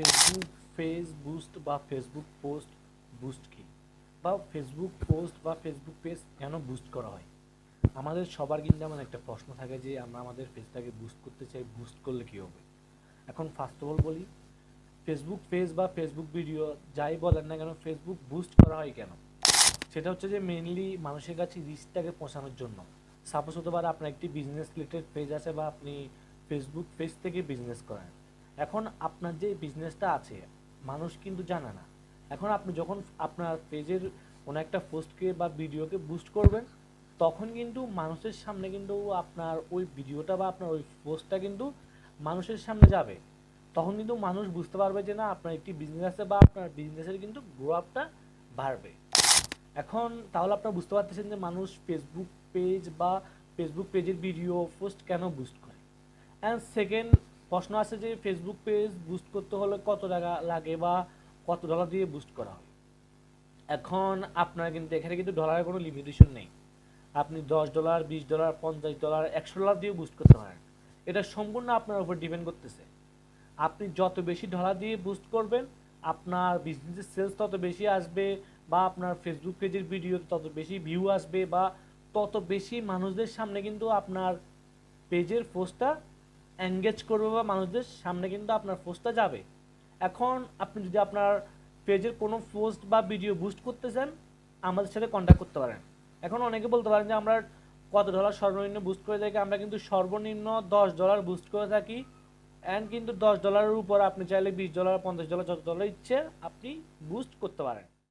Facebook page boost বা Facebook post boost কি? বা ফেসবুক পোস্ট বা ফেসবুক পেজ কেন বুস্ট করা হয়? আমাদের সবার কিন্তু এমন একটা প্রশ্ন থাকে যে আমরা আমাদের পেজটাকে বুস্ট করতে চাই বুস্ট করলে কী হবে? এখন ফার্স্ট অফ অল বলি ফেসবুক পেজ বা ফেসবুক ভিডিও যাই বলেন না কেন ফেসবুক বুস্ট করা হয় কেন? সেটা হচ্ছে যে মেনলি মানুষের কাছে রিচটাকে পৌঁছানোর জন্য। সাপোজ হতে পারে আপনার একটি বিজনেস রিলেটেড পেজ আছে বা আপনি ফেসবুক পেজ থেকে বিজনেস করেন। এখন আপনার যে বিজনেসটা আছে, মানুষ কিন্তু জানে না। এখন আপনি যখন আপনার পেজের কোনো একটা পোস্টকে বা ভিডিওকে বুস্ট করবেন, তখন কিন্তু মানুষের সামনে কিন্তু আপনার ওই ভিডিওটা বা আপনার ওই পোস্টটা কিন্তু মানুষের সামনে যাবে। তখন কিন্তু মানুষ বুঝতে পারবে যে না, আপনার একটি বিজনেস আছে বা আপনার বিজনেসের কিন্তু গ্রো আপটা বাড়বে। এখন তাহলে আপনারা বুঝতে পারতেছেন যে মানুষ ফেসবুক পেজ বা ফেসবুক পেজের ভিডিও পোস্ট কেন বুস্ট করে? অ্যান্ড সেকেন্ড প্রশ্ন আছে যে ফেসবুক পেজ বুস্ট করতে হলে কত টাকা লাগে বা কত ডলার দিয়ে বুস্ট করা হয়? এখন আপনার কিন্তু এখানে কিন্তু ডলারের কোনো লিমিটেশন নেই। আপনি দশ ডলার বিশ ডলার পঞ্চাশ ডলার একশো ডলার দিয়ে বুস্ট করতে পারেন। এটা সম্পূর্ণ আপনার উপর ডিপেন্ড করতেছে। আপনি যত বেশি ডলার দিয়ে বুস্ট করবেন, আপনার বিজনেসের সেলস তত বেশি আসবে বা আপনার ফেসবুক পেজের ভিডিও তত বেশি ভিউ আসবে বা তত বেশি মানুষদের সামনে কিন্তু আপনার পেজের পোস্টটা এঙ্গেজ করবে বা মানুষদের সামনে কিন্তু আপনার পোস্টটা যাবে। এখন আপনি যদি আপনার পেজের কোনো পোস্ট বা ভিডিও বুস্ট করতে চান, আমাদের সাথে কন্ট্যাক্ট করতে পারেন। এখন অনেকে বলতে পারেন যে, আমরা কত ডলার সর্বনিম্ন বুস্ট করে থাকি? আমরা কিন্তু সর্বনিম্ন দশ ডলার বুস্ট করে থাকি। অ্যান্ড কিন্তু দশ ডলারের উপর আপনি চাইলে বিশ ডলার পঞ্চাশ ডলার যত ডলার ইচ্ছে আপনি বুস্ট করতে পারেন।